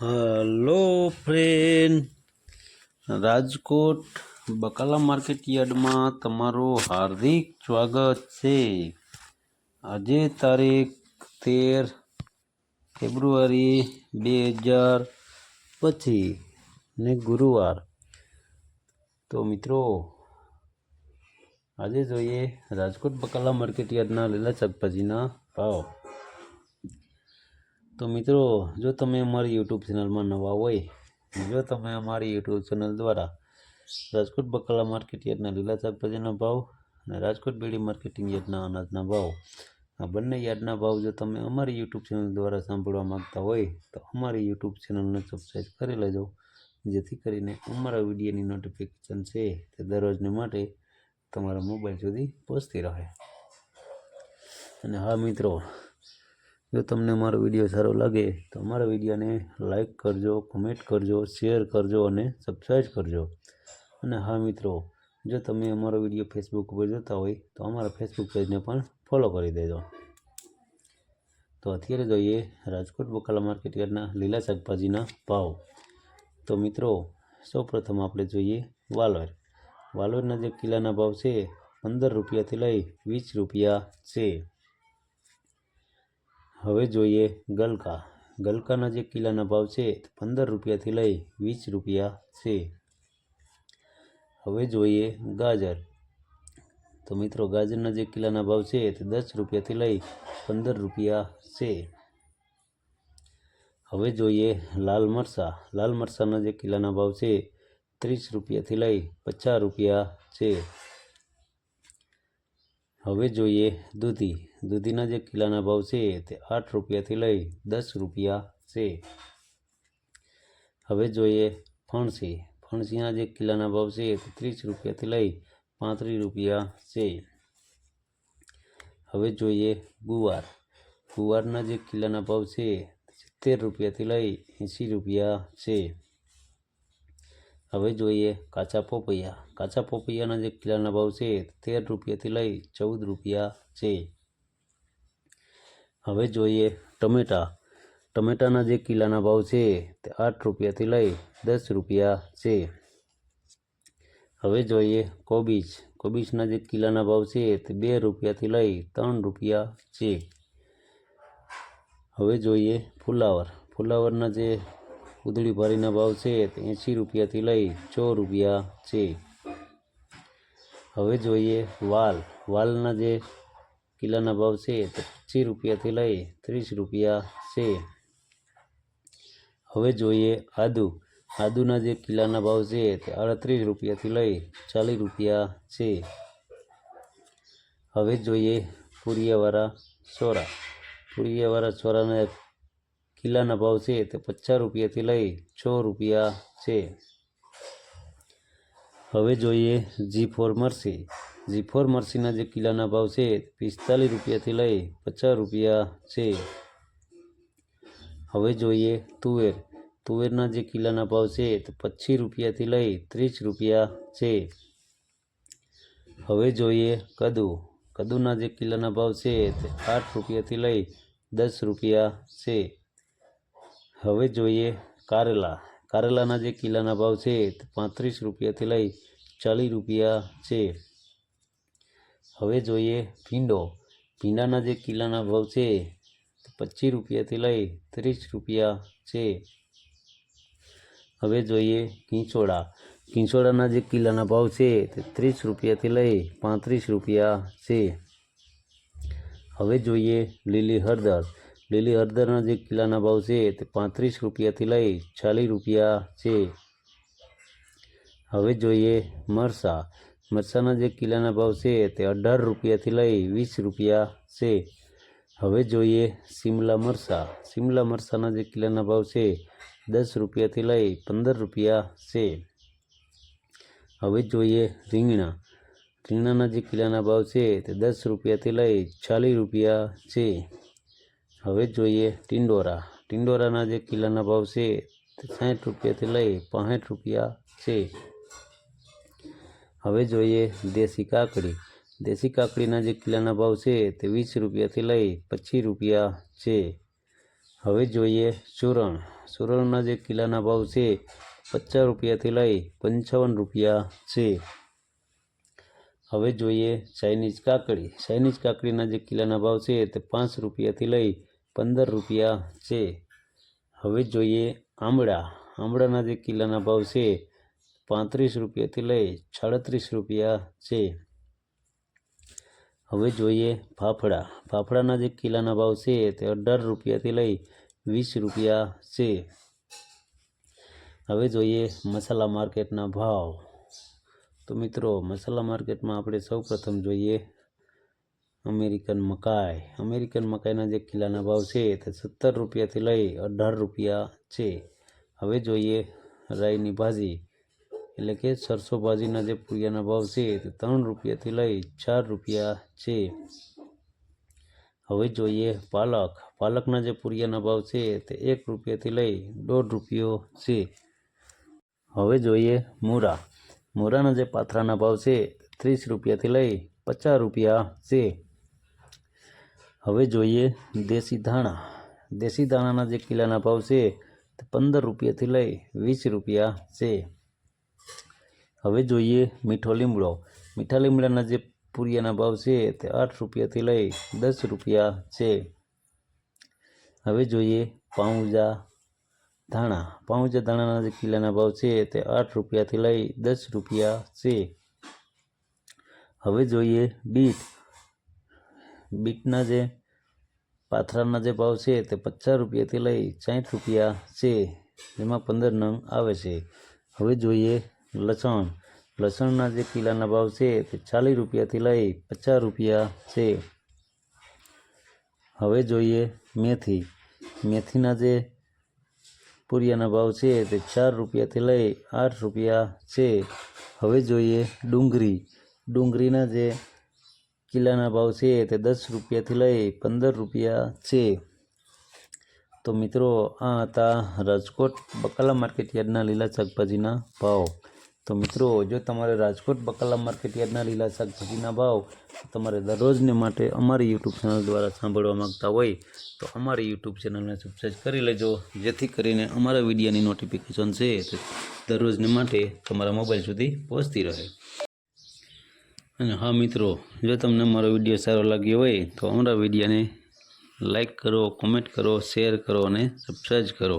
Hello friend, Rajkot બકાલા market યાર્ડમાં તમારું હાર્દિક સ્વાગત છે. આજે તારીખ તેર ફેબ્રુઆરી બે હજાર પછી ને ગુરુવાર. તો મિત્રો, આજે જોઈએ રાજકોટ બકાલા માર્કેટ યાર્ડના લીલા શાકભાજીના ભાવ. તો મિત્રો, જો તમે અમારી યુટ્યુબ ચેનલમાં નવા હોય, જો તમે અમારી યુટ્યુબ ચેનલ દ્વારા રાજકોટ બકાલા માર્કેટ યાર્ડના લીલા શાકભાજીના ભાવ અને રાજકોટ બેડી માર્કેટિંગ યાર્ડના અનાજના ભાવ, આ બંને યાર્ડના ભાવ જો તમે અમારી યુટ્યુબ ચેનલ દ્વારા સાંભળવા માંગતા હોય, તો અમારી યુટ્યુબ ચેનલને સબસ્ક્રાઈબ કરી લેજો, જેથી કરીને અમારા વિડીયોની નોટિફિકેશન છે તે દરરોજને માટે તમારા મોબાઈલ સુધી પહોંચતી રહે. અને હા મિત્રો જો તમને મારો વીડિયો સારો લાગે, તો અમારા વિડીયોને લાઈક કરજો કમેન્ટ કરજો શેર કરજો અને સબસ્ક્રાઈબ કરજો. અને હા મિત્રો, જો તમે અમારો વીડિયો ફેસબુક ઉપર જોતા હોય, તો અમારા ફેસબુક પેજને પણ ફોલો કરી દેજો. તો અત્યારે જોઈએ રાજકોટ બકાલા માર્કેટ યાર્ડના લીલા શાકભાજીના ભાવ. તો મિત્રો, સૌપ્રથમ આપણે જોઈએ વાલોર. વાલોરના જે કિલ્લાના ભાવ છે, પંદર રૂપિયાથી લઈ વીસ રૂપિયા છે. હવે જોઈએ ગલકા. ગલકાના જે કિલ્લાના ભાવ છે પંદર રૂપિયાથી લઈ વીસ રૂપિયા છે. હવે જોઈએ ગાજર. તો મિત્રો, ગાજરના જે કિલ્લાના ભાવ છે તે દસ રૂપિયાથી લઈ પંદર રૂપિયા છે. હવે જોઈએ લાલ મરચાં લાલ મરચાંના જે કિલ્લાના ભાવ છે ત્રીસ રૂપિયાથી લઈ પચાસ રૂપિયા છે. હવે જોઈએ દૂધી. દૂધીના જે કિલ્લાના ભાવ છે તે આઠ રૂપિયાથી લઈ દસ રૂપિયા છે. હવે જોઈએ ફણસી. ફણસીના જે કિલ્લાના ભાવ છે તે ત્રીસ રૂપિયાથી લઈ પાંત્રીસ રૂપિયા છે. હવે જોઈએ ગુવાર. ગુવારના જે કિલ્લાના ભાવ છે સિત્તેર રૂપિયાથી લઈ એંસી રૂપિયા છે. હવે જોઈએ કાચા પોપૈયા. કાચા પોપૈયાના જે કિલ્લાના ભાવ છે તેર રૂપિયાથી લઈ ચૌદ રૂપિયા છે. હવે જોઈએ ટમેટા. ટમેટાના જે કિલ્લાના ભાવ છે તે આઠ રૂપિયાથી લઈ દસ રૂપિયા છે. હવે જોઈએ કોબીજ. કોબીજના જે કિલ્લાના ભાવ છે તે બે રૂપિયાથી લઈ ત્રણ રૂપિયા છે. હવે જોઈએ ફુલાવર. ફુલાવરના જે ઉધળી ભારીના ભાવ છે તે રૂપિયાથી લઈ સો રૂપિયા છે. હવે જોઈએ વાલ. વાલના જે કિલ્લાના ભાવ છે તે પચીસ રૂપિયાથી લઈ ત્રીસ રૂપિયા છે. હવે જોઈએ આદુ. આદુના જે કિલ્લાના ભાવ છે તે આડત્રીસ રૂપિયાથી લઈ ચાલીસ રૂપિયા છે. હવે જોઈએ ફુરિયાવાળા સોરા. પુરિયાવાળા સોરાના કિલ્લાના ભાવ છે તે પચાસ રૂપિયાથી લઈ છ રૂપિયા છે હવે જોઈએ જી ફોર મરસી જી ફોર મરસીના જે કિલ્લાના ભાવ છે તે પિસ્તાલીસ રૂપિયાથી લઈ પચાસ રૂપિયા છે હવે જોઈએ તુવેર તુવેરના જે કિલ્લાના ભાવ છે તે પચીસ રૂપિયાથી લઈ ત્રીસ રૂપિયા છે હવે જોઈએ કદુ કદુના જે કિલ્લાના ભાવ છે તે આઠ રૂપિયાથી લઈ દસ રૂપિયા છે હવે જોઈએ કારેલા. કારેલાના જે કિલ્લાના ભાવ છે તે પાંત્રીસ રૂપિયાથી લઈ ચાલીસ રૂપિયા છે. હવે જોઈએ ભીંડો. ભીંડાના જે કિલ્લાના ભાવ છે તે પચીસ રૂપિયાથી લઈ ત્રીસ રૂપિયા છે. હવે જોઈએ ઘીંચોળા. કિંચોડાના જે કિલ્લાના ભાવ છે તે ત્રીસ રૂપિયાથી લઈ પાંત્રીસ રૂપિયા છે. હવે જોઈએ લીલી હળદર. લીલી હળદરના જે કિલ્લાના ભાવ છે તે પાંત્રીસ રૂપિયાથી લઈ ચાલીસ રૂપિયા છે. હવે જોઈએ મરચાં મરચાંના જે કિલ્લાના ભાવ છે તે અઢાર રૂપિયાથી લઈ વીસ રૂપિયા છે. હવે જોઈએ શિમલા મરચાં શિમલા મરચાંના જે કિલ્લાના ભાવ છે દસ રૂપિયાથી લઈ પંદર રૂપિયા છે. હવે જોઈએ રીંગણા. રીંગણાના જે કિલ્લાના ભાવ છે તે દસ રૂપિયાથી લઈ ચાલીસ રૂપિયા છે. હવે જોઈએ ટિંડોરા. ટિંડોરાના જે કિલ્લાના ભાવ છે સાઠ રૂપિયાથી લઈ પાંસઠ રૂપિયા છે. હવે જોઈએ દેશી કાકડી. દેશી કાકડીના જે કિલ્લાના ભાવ છે તે વીસ રૂપિયાથી લઈ પચીસ રૂપિયા છે. હવે જોઈએ સુરણ. સુરણના જે કિલ્લાના ભાવ છે પચાસ રૂપિયાથી લઈ પંચાવન રૂપિયા છે. હવે જોઈએ ચાઇનીઝ કાકડી. ચાઇનીઝ કાકડીના જે કિલ્લાના ભાવ છે તે પાંચ રૂપિયાથી લઈ પંદર રૂપિયા છે. હવે જોઈએ આમળા. આમળાના જે કિલ્લાના ભાવ છે પાંત્રીસ રૂપિયાથી લઈ સાડત્રીસ રૂપિયા છે. હવે જોઈએ ફાફડા. ફાફડાના જે કિલ્લાના ભાવ છે તે અઢાર રૂપિયાથી લઈ વીસ રૂપિયા છે. હવે જોઈએ મસાલા માર્કેટના ભાવ. તો મિત્રો, મસાલા માર્કેટમાં આપણે સૌ પ્રથમ જોઈએ અમેરિકન મકાઈ. અમેરિકન મકાઈના જે કિલ્લાના ભાવ છે તે સત્તર રૂપિયાથી લઈ અઢાર રૂપિયા છે. હવે જોઈએ રાઈની ભાજી. એટલે કે સરસો ભાજીના જે પૂરિયાના ભાવ છે તે ત્રણ રૂપિયાથી લઈ ચાર રૂપિયા છે. હવે જોઈએ પાલક. પાલકના જે પૂરિયાના ભાવ છે તે એક રૂપિયાથી લઈ દોઢ રૂપિયો છે. હવે જોઈએ મૂરા. મૂરાના જે પાથરાના ભાવ છે, ત્રીસ રૂપિયાથી લઈ પચાસ રૂપિયા છે. હવે જોઈએ દેશી ધાણા. દેશી ધાણાના જે કિલ્લાના ભાવ છે, તે પંદર રૂપિયાથી લઈ વીસ રૂપિયા છે. હવે જોઈએ મીઠો લીમડો. મીઠા લીમડાના જે પૂરિયાના ભાવ છે, તે આઠ રૂપિયાથી લઈ દસ રૂપિયા છે. હવે જોઈએ પાઉંજા ધાણા. પાઉચ ધાણાના જે કિલ્લાના ભાવ છે તે આઠ રૂપિયાથી લઈ દસ રૂપિયા છે. હવે જોઈએ બીટ. બીટના જે પાથરાના જે ભાવ છે તે પચાસ રૂપિયાથી લઈ સાઠ રૂપિયા છે. જેમાં પંદર નંગ આવે છે. હવે જોઈએ લસણ. લસણના જે કિલ્લાના ભાવ છે તે ચાલીસ રૂપિયાથી લઈ પચાસ રૂપિયા છે. હવે જોઈએ મેથી. મેથીના જે પૂરિયાના ભાવ છે તે ચાર રૂપિયાથી લઈ આઠ રૂપિયા છે. હવે જોઈએ ડુંગળી ડુંગળીના જે કિલ્લાના ભાવ છે તે દસ રૂપિયાથી લઈ પંદર રૂપિયા છે. તો મિત્રો, આ હતા રાજકોટ બકાલા માર્કેટ યાર્ડના લીલા શાકભાજીના ભાવ. તો મિત્રો, જો તમારે રાજકોટ બકાલા માર્કેટ યાર્ડના લીલા શાકભાજીના ભાવ તમારે દરરોજને માટે અમારી યુટ્યુબ ચેનલ દ્વારા સાંભળવા માગતા હોય, તો અમારી યુટ્યુબ ચેનલને સબસ્ક્રાઈબ કરી લેજો. જેથી કરીને અમારા વિડીયોની નોટિફિકેશન છે દરરોજને માટે તમારા મોબાઈલ સુધી પહોંચતી રહે. અને હા મિત્રો, જો તમને અમારો વીડિયો સારો લાગ્યો હોય, તો અમારા વિડીયોને લાઈક કરો કોમેન્ટ કરો શેર કરો અને સબસ્ક્રાઈબ કરો.